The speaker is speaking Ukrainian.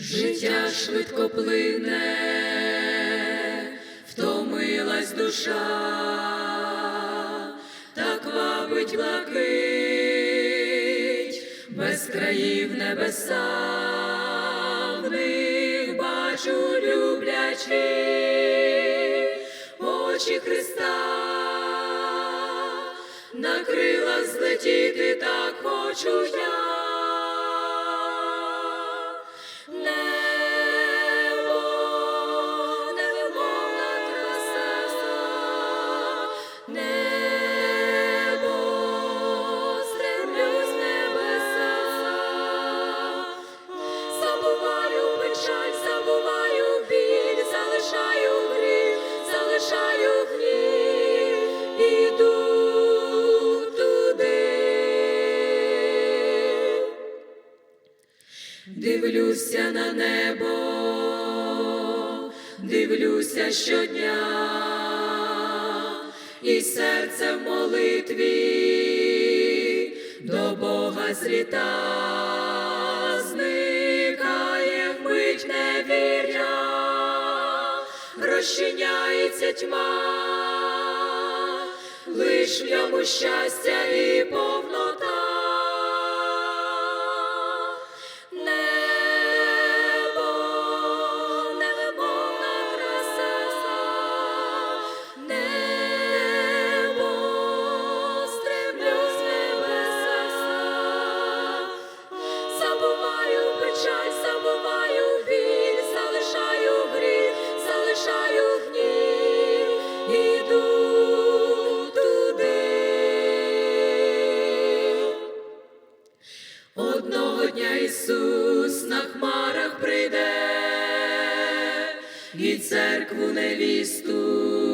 Життя швидко плине, втомилась душа, так вабить блакить, без країв небеса, в них бачу люблячі очі Христа, на крилах злетіти так хочу я. Дивлюся на небо, дивлюся щодня, і серце в молитві до Бога зліта, зникає вмить невір'я, розчиняється тьма, лиш в ньому щастя і повнота. Одного дня Ісус на хмарах прийде, і церкву невісту